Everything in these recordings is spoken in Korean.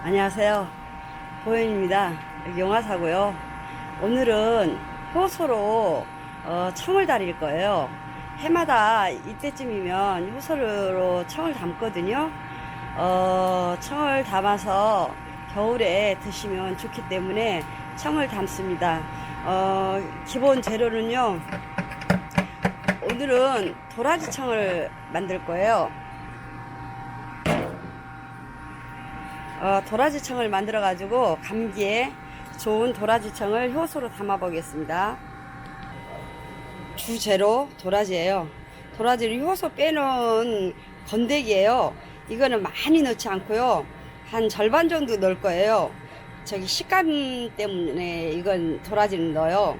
안녕하세요. 보현입니다. 영화사고요. 오늘은 효소로 어, 청을 달일 거예요. 해마다 이때쯤이면 효소로 청을 담거든요. 어, 청을 담아서 겨울에 드시면 좋기 때문에 청을 담습니다. 어, 기본 재료는요. 오늘은 도라지 청을 만들 거예요. 어, 도라지청을 만들어 가지고 감기에 좋은 도라지청을 효소로 담아 보겠습니다. 주재료 도라지예요. 도라지를 효소 빼놓은 건더기예요. 이거는 많이 넣지 않고요. 한 절반 정도 넣을 거예요. 저기 식감 때문에 이건 도라지는 넣어요.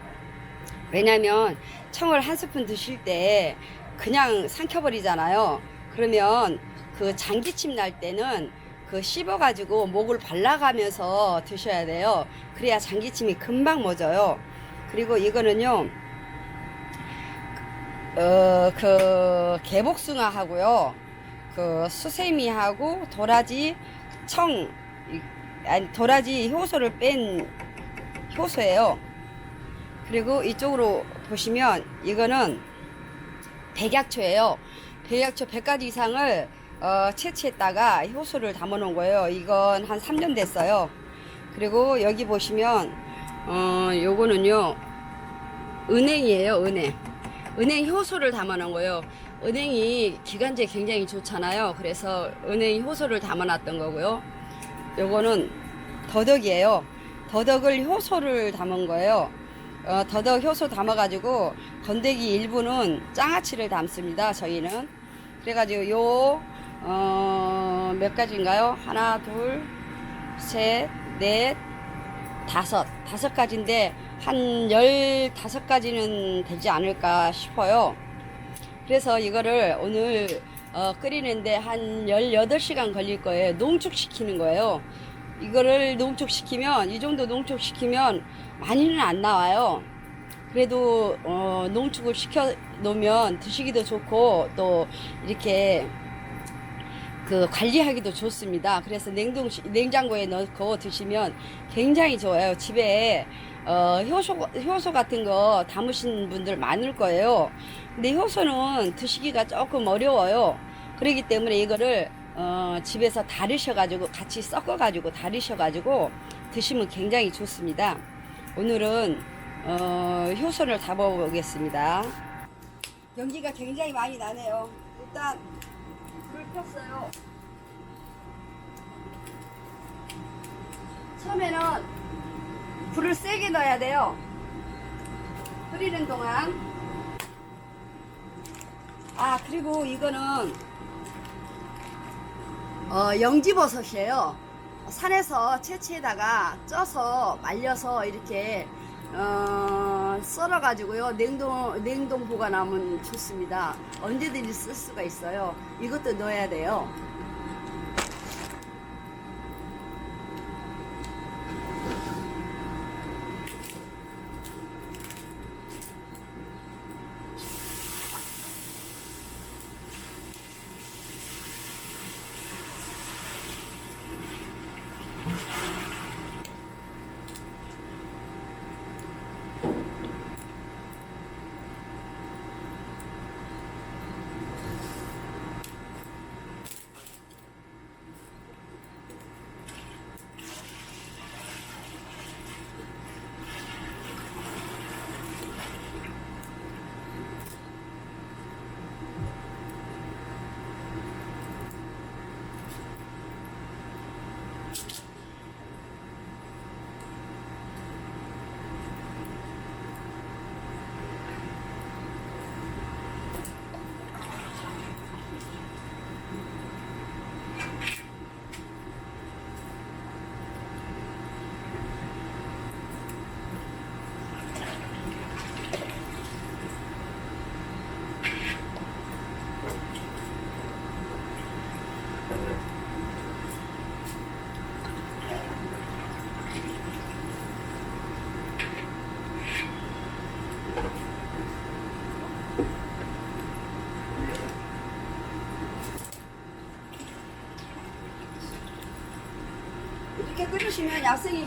왜냐면 청을 한 스푼 드실 때 그냥 삼켜버리잖아요. 그러면 그 장기침 날 때는 그 씹어가지고 목을 발라가면서 드셔야 돼요. 그래야 장기침이 금방 멎어요. 그리고 이거는요, 어, 그, 개복숭아하고요, 그, 수세미하고 도라지 청, 이- 아니, 도라지 효소를 뺀 효소예요. 그리고 이쪽으로 보시면 이거는 백약초예요. 백약초 100가지 이상을 어, 채취했다가 효소를 담아 놓은 거예요. 이건 한 3년 됐어요. 그리고 여기 보시면 어, 요거는요. 은행이에요, 은행. 은행 효소를 담아 놓은 거예요. 은행이 기관지에 굉장히 좋잖아요. 그래서 은행 효소를 담아 놨던 거고요. 요거는 더덕이에요. 더덕을 효소를 담은 거예요. 어, 더덕 효소 담아가지고 건더기 일부는 장아찌를 담습니다. 저희는 그래가지고 요 어, 몇 가지인가요? 하나, 둘, 셋, 넷, 다섯 다섯 가지인데 한 열 다섯 가지는 되지 않을까 싶어요. 그래서 이거를 오늘 어, 끓이는데 한 18시간 걸릴 거예요. 농축시키는 거예요. 이거를 농축시키면 이 정도 농축시키면 많이는 안 나와요. 그래도 어, 농축을 시켜 놓으면 드시기도 좋고 또 이렇게 그 관리하기도 좋습니다. 그래서 냉동 냉장고에 넣고 드시면 굉장히 좋아요. 집에 어, 효소 효소 같은 거 담으신 분들 많을 거예요. 근데 효소는 드시기가 조금 어려워요. 그렇기 때문에 이거를 어, 집에서 다르셔가지고 같이 섞어가지고 다르셔가지고 드시면 굉장히 좋습니다. 오늘은 어, 효소를 담아보겠습니다. 연기가 굉장히 많이 나네요. 일단 불 폈어요. 처음에는 불을 세게 넣어야 돼요. 끓이는 동안. 아, 그리고 이거는 어, 영지버섯이에요. 산에서 채취에다가 쪄서 말려서 이렇게 어, 썰어가지고요 냉동 냉동 보관하면 좋습니다. 언제든지 쓸 수가 있어요. 이것도 넣어야 돼요. 이렇게 끓이시면 약성이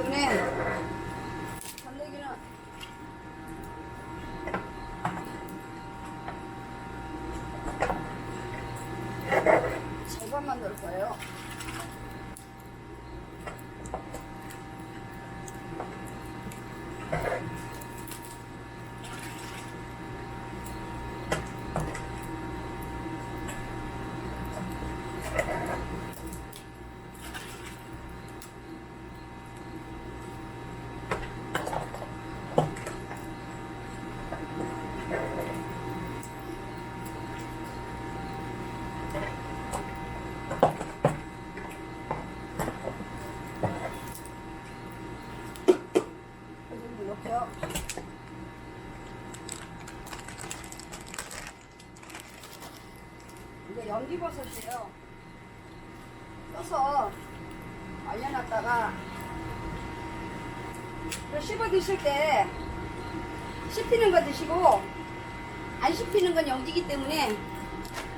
open 드실 때 씹히는 거 드시고 안 씹히는 건 영지기 때문에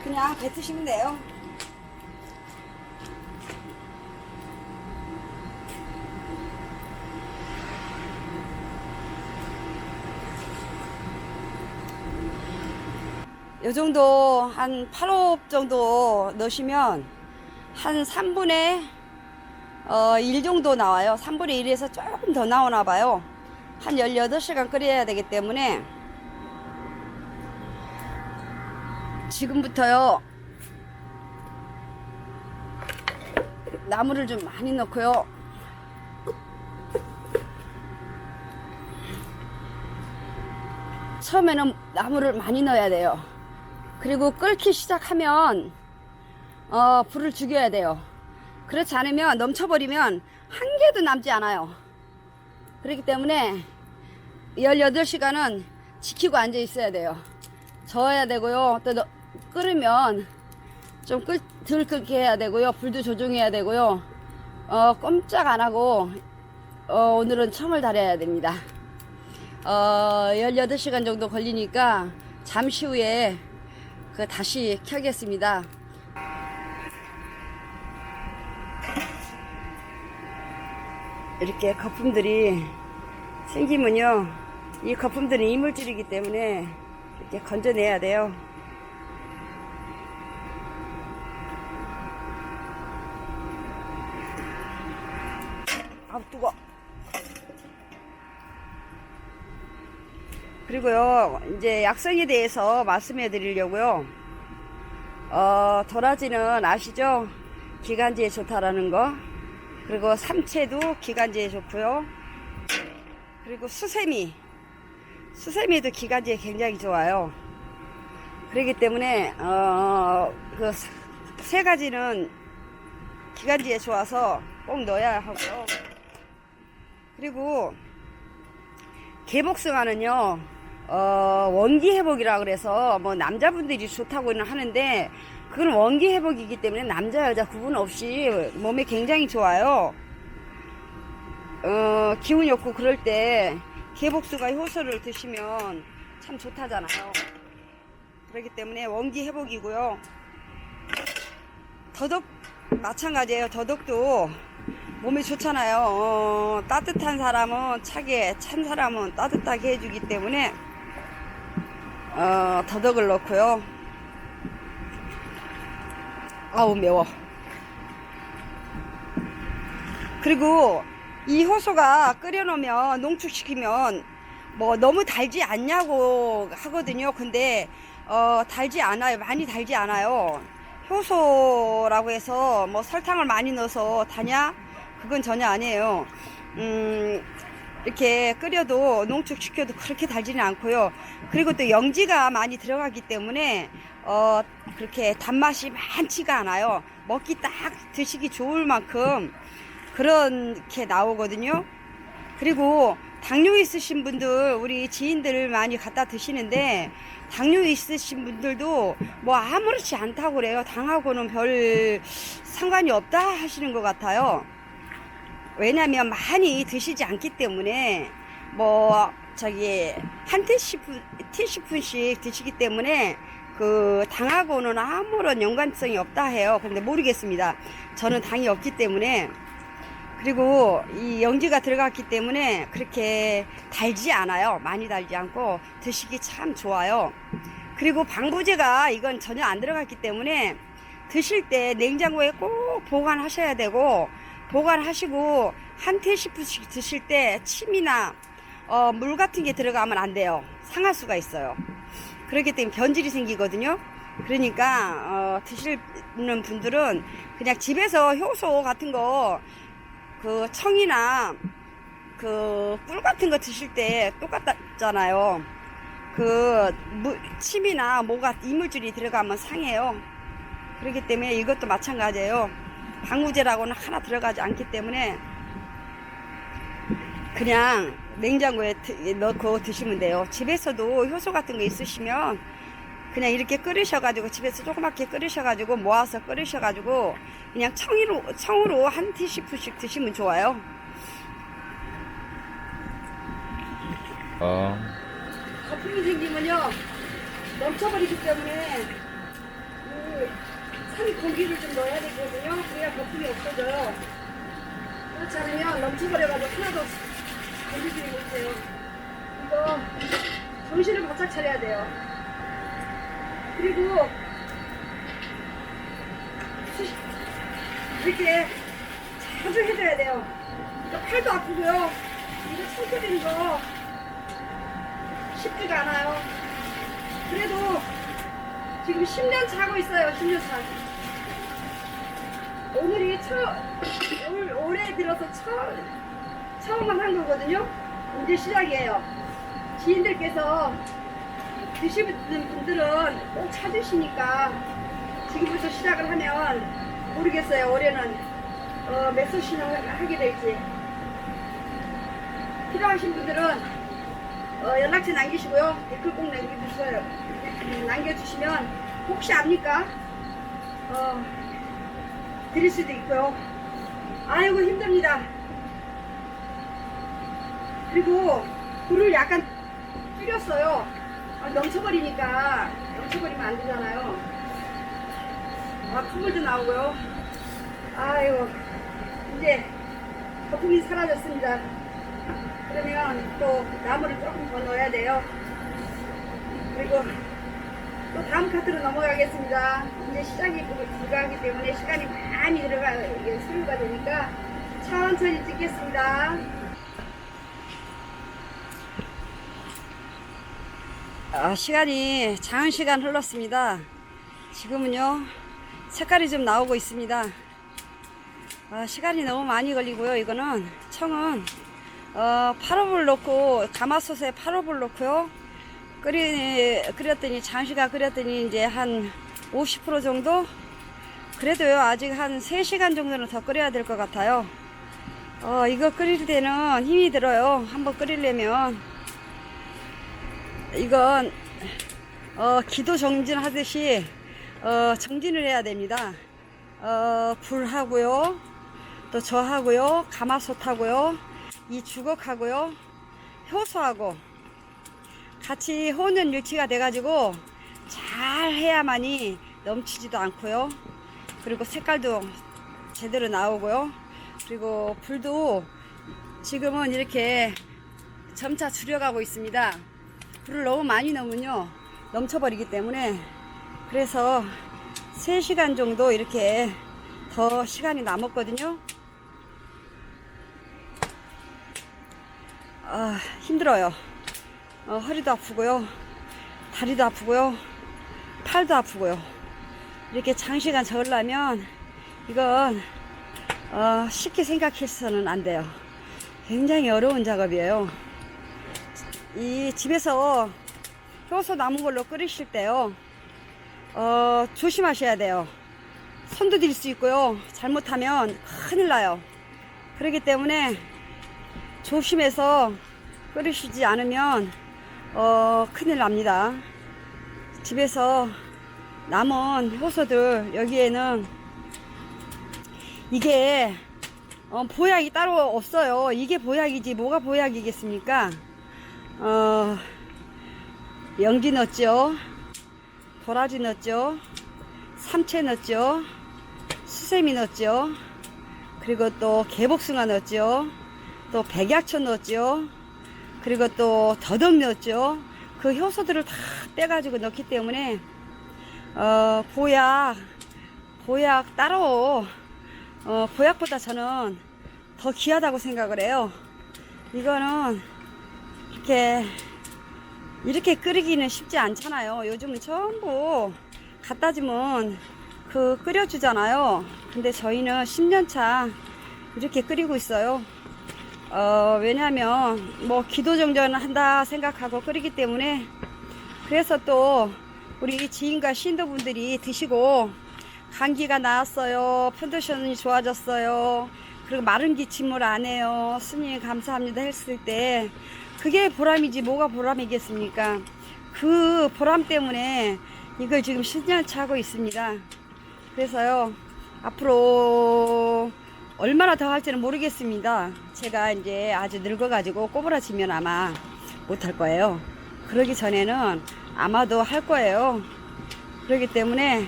그냥 뱉으시면 돼요. 요 정도 한 8홉 정도 넣으시면 한 3분의 어, 1 정도 나와요. 3분의 1에서 조금 더 나오나 봐요. 한 18시간 끓여야 되기 때문에 지금부터요. 나물을 좀 많이 넣고요. 처음에는 나물을 많이 넣어야 돼요. 그리고 끓기 시작하면 어, 불을 죽여야 돼요. 그렇지 않으면 넘쳐버리면 한 개도 남지 않아요. 그렇기 때문에 18시간은 지키고 앉아 있어야 돼요. 저어야 되고요. 또 넣- 끓으면 좀 끓, 덜 끓게 해야 되고요. 불도 조정해야 되고요. 어, 꼼짝 안 하고 어, 오늘은 청을 달여야 됩니다. 어, 18시간 정도 걸리니까 잠시 후에 그 다시 켜겠습니다. 이렇게 거품들이 생기면요. 이 거품들은 이물질이기 때문에 이렇게 건져내야 돼요. 아우, 뜨거. 그리고요, 이제 약성에 대해서 말씀해 드리려고요. 어, 도라지는 아시죠? 기관지에 좋다라는 거. 그리고 삼채도 기관지에 좋고요. 그리고 수세미. 수세미도 기관지에 굉장히 좋아요. 그렇기 때문에, 어, 그 세 가지는 기관지에 좋아서 꼭 넣어야 하고요. 그리고 개복숭아는요, 어, 원기 회복이라 그래서 뭐 남자분들이 좋다고는 하는데 그건 원기 회복이기 때문에 남자 여자 구분 없이 몸에 굉장히 좋아요. 어, 기운이 없고 그럴 때 개복숭아 효소를 드시면 참 좋다잖아요. 그렇기 때문에 원기 회복이고요. 더덕 마찬가지예요. 더덕도 몸에 좋잖아요. 어, 따뜻한 사람은 차게, 찬 사람은 따뜻하게 해주기 때문에 어, 더덕을 넣고요. 아우 매워. 그리고 이 효소가 끓여놓으면 농축시키면 뭐 너무 달지 않냐고 하거든요. 근데 어, 달지 않아요. 많이 달지 않아요. 효소라고 해서 뭐 설탕을 많이 넣어서 다냐? 그건 전혀 아니에요. 음, 이렇게 끓여도 농축시켜도 그렇게 달지는 않고요. 그리고 또 영지가 많이 들어가기 때문에 어, 그렇게 단맛이 많지가 않아요. 먹기 딱 드시기 좋을 만큼 그렇게 나오거든요. 그리고 당뇨 있으신 분들 우리 지인들 많이 갖다 드시는데 당뇨 있으신 분들도 뭐 아무렇지 않다고 그래요. 당하고는 별 상관이 없다 하시는 것 같아요. 왜냐면 많이 드시지 않기 때문에 뭐 저기 한 티스푼 티스푼씩 드시기 때문에 그 당하고는 아무런 연관성이 없다 해요. 그런데 모르겠습니다. 저는 당이 없기 때문에 그리고 이 영지가 들어갔기 때문에 그렇게 달지 않아요. 많이 달지 않고 드시기 참 좋아요. 그리고 방부제가 이건 전혀 안 들어갔기 때문에 드실 때 냉장고에 꼭 보관하셔야 되고 보관하시고 한 테이스푼씩 드실 때 침이나 어, 물 같은 게 들어가면 안 돼요. 상할 수가 있어요. 그렇기 때문에 변질이 생기거든요. 그러니까 어, 드시는 분들은 그냥 집에서 효소 같은 거 그 청이나 그 꿀 같은 거 드실 때 똑같잖아요. 그 무- 침이나 뭐가 이물질이 들어가면 상해요. 그렇기 때문에 이것도 마찬가지예요. 방부제라고는 하나 들어가지 않기 때문에 그냥 냉장고에 드- 넣고 드시면 돼요. 집에서도 효소 같은 거 있으시면 그냥 이렇게 끓이셔가지고 집에서 조그맣게 끓이셔가지고 모아서 끓이셔가지고 그냥 청으로 청으로 한 티스푼씩 드시면 좋아요. 아, 거품이 생기면요 넘쳐버리기 때문에 산 공기를 좀 넣어야 되거든요. 그래야 거품이 없어져요. 그렇지 않으면 넘쳐버려가지고 하나도 건지지 못해요. 이거 정신을 바짝 차려야 돼요. 그리고 이렇게 자주 해줘야 돼요. 이거 팔도 아프고요. 이거 손 끓이는 거 쉽지가 않아요. 그래도 지금 10년 차고 있어요. 10년 차. 오늘이 처, 올, 올해 들어서 처음, 처음만 한 거거든요. 이제 시작이에요. 지인들께서 드시는 분들은 꼭 찾으시니까 지금부터 시작을 하면 모르겠어요. 올해는 어, 몇 수씩을 하게 될지. 필요하신 분들은 어, 연락처 남기시고요. 댓글 꼭 남겨주세요. 음, 남겨주시면 혹시 압니까? 어, 드릴 수도 있고요. 아이고 힘듭니다. 그리고 불을 약간 줄였어요. 아, 넘쳐버리니까 넘쳐버리면 안 되잖아요. 아, 콧물도 나오고요. 아이고 이제 거품이 사라졌습니다. 그러면 또 나무를 조금 더 넣어야 돼요. 그리고 또 다음 카드로 넘어가겠습니다. 이제 시작이 불가하기 때문에 시간이 많이 들어가 이게 소요가 되니까 천천히 찍겠습니다. 아, 시간이 장은 시간 흘렀습니다. 지금은요 색깔이 좀 나오고 있습니다. 아, 시간이 너무 많이 걸리고요. 이거는 청은 어, 8호불 넣고 가마솥에 8호불 넣고요. 끓이 끓였더니 장시간 끓였더니 이제 한 50% 정도 그래도요 아직 한 3시간 정도는 더 끓여야 될 것 같아요. 어, 이거 끓일 때는 힘이 들어요. 한번 끓이려면 이건 어, 기도 정진 하듯이 어, 정진을 해야 됩니다. 어, 불하고요. 또 저하고요. 가마솥하고요. 이 주걱하고요. 효소하고 같이 혼연 일치가 돼가지고 잘 해야만이 넘치지도 않고요. 그리고 색깔도 제대로 나오고요. 그리고 불도 지금은 이렇게 점차 줄여가고 있습니다. 불을 너무 많이 넣으면요. 넘쳐버리기 때문에 그래서 3시간 정도 이렇게 더 시간이 남았거든요. 아, 힘들어요. 어, 허리도 아프고요. 다리도 아프고요. 팔도 아프고요. 이렇게 장시간 저으려면 이건 어, 쉽게 생각해서는 안 돼요. 굉장히 어려운 작업이에요. 이 집에서 효소 남은 걸로 끓이실 때요. 어, 조심하셔야 돼요. 손도 딜수 있고요. 잘못하면 큰일 나요. 그렇기 때문에 조심해서 끓이시지 않으면 어, 큰일 납니다. 집에서 남은 효소들 여기에는 이게 어, 보약이 따로 없어요. 이게 보약이지 뭐가 보약이겠습니까? 어, 영지 넣었죠. 도라지 넣었죠. 삼채 넣었죠. 수세미 넣었죠. 그리고 또 개복숭아 넣었죠. 또 백약초 넣었죠. 그리고 또 더덕 넣었죠. 그 효소들을 다 빼가지고 넣기 때문에 어, 보약 보약 따로 어, 보약보다 저는 더 귀하다고 생각을 해요. 이거는 이렇게 이렇게 끓이기는 쉽지 않잖아요. 요즘은 전부 갖다 주면 그 끓여주잖아요. 근데 저희는 10년차 이렇게 끓이고 있어요. 어, 왜냐면 뭐 기도 정전 한다 생각하고 끓이기 때문에 그래서 또 우리 지인과 신도분들이 드시고 감기가 나았어요. 컨디션이 좋아졌어요. 그리고 마른 기침을 안 해요. 스님 감사합니다 했을 때 그게 보람이지 뭐가 보람이겠습니까? 그 보람 때문에 이걸 지금 10년차 하고 있습니다. 그래서요 앞으로 얼마나 더 할지는 모르겠습니다. 제가 이제 아주 늙어가지고 꼬부라지면 아마 못할 거예요. 그러기 전에는 아마도 할 거예요. 그렇기 때문에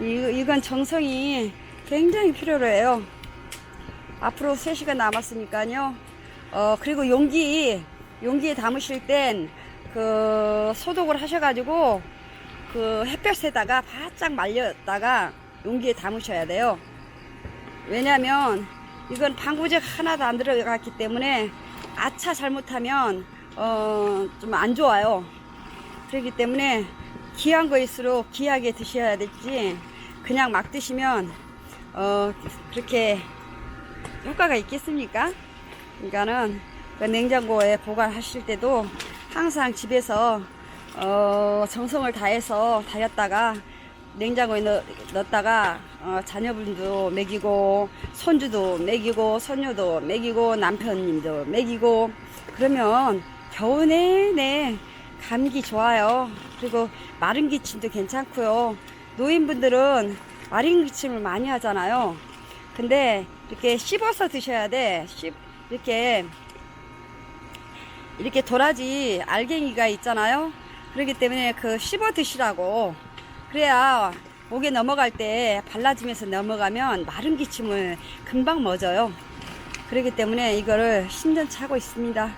이, 이건 정성이 굉장히 필요로 해요. 앞으로 3시간 남았으니까요. 어, 그리고 용기, 용기에 담으실 땐 그 소독을 하셔가지고 그 햇볕에다가 바짝 말렸다가 용기에 담으셔야 돼요. 왜냐면 이건 방부제 하나도 안 들어갔기 때문에 아차 잘못하면 어, 좀 안 좋아요. 그렇기 때문에 귀한 거일수록 귀하게 드셔야 되지 그냥 막 드시면 어, 그렇게 효과가 있겠습니까? 그러니까는 그 냉장고에 보관하실 때도 항상 집에서 어, 정성을 다해서 다렸다가 냉장고에 넣, 넣었다가 어, 자녀분도 먹이고 손주도 먹이고 손녀도 먹이고 남편님도 먹이고 그러면 겨우 내내 감기 좋아요. 그리고 마른 기침도 괜찮고요. 노인분들은 마른 기침을 많이 하잖아요. 근데 이렇게 씹어서 드셔야 돼. 씹 이렇게 이렇게 도라지 알갱이가 있잖아요. 그렇기 때문에 그 씹어 드시라고. 그래야 목에 넘어갈 때 발라지면서 넘어가면 마른 기침을 금방 멎어요. 그렇기 때문에 이거를 10년차 하고 있습니다.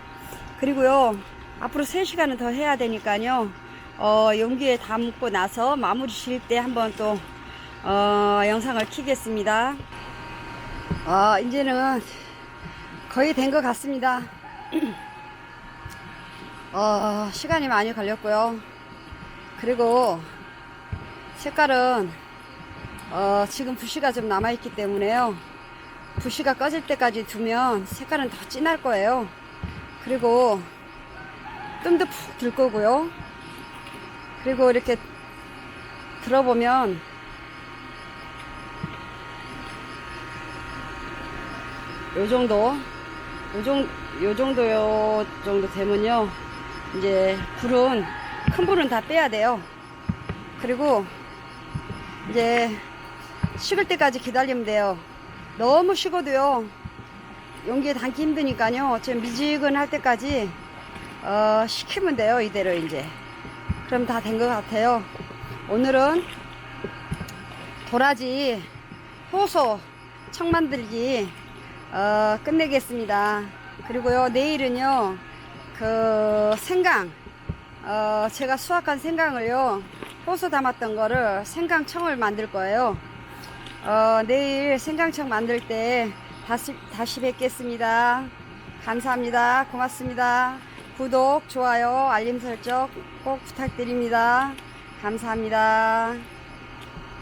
그리고요, 앞으로 3시간은 더 해야 되니까요, 어, 용기에 담고 나서 마무리 실때 한번 또, 어, 영상을 키겠습니다. 아, 이제는 거의 된 것 같습니다. 어, 시간이 많이 걸렸고요. 그리고 색깔은 어, 지금 부시가 좀 남아있기 때문에요. 부시가 꺼질 때까지 두면 색깔은 더 진할 거예요. 그리고 뜸도 푹 들 거고요. 그리고 이렇게 들어보면 요 정도 요 정도 요 정도 요 정도 되면요 이제 불은 큰 불은 다 빼야 돼요 그리고 이제 식을 때까지 기다리면 돼요 너무 식어도요 용기에 담기 힘드니까요 지금 미지근할 때까지 어, 식히면 돼요 이대로 이제 그럼 다 된 것 같아요. 오늘은 도라지 효소 청 만들기 어, 끝내겠습니다. 그리고요 내일은요 그 생강 어, 제가 수확한 생강을요 효소 담았던 거를 생강청을 만들 거예요. 어, 내일 생강청 만들 때 다시 다시 뵙겠습니다. 감사합니다. 고맙습니다. 구독, 좋아요, 알림 설정 꼭 부탁드립니다. 감사합니다.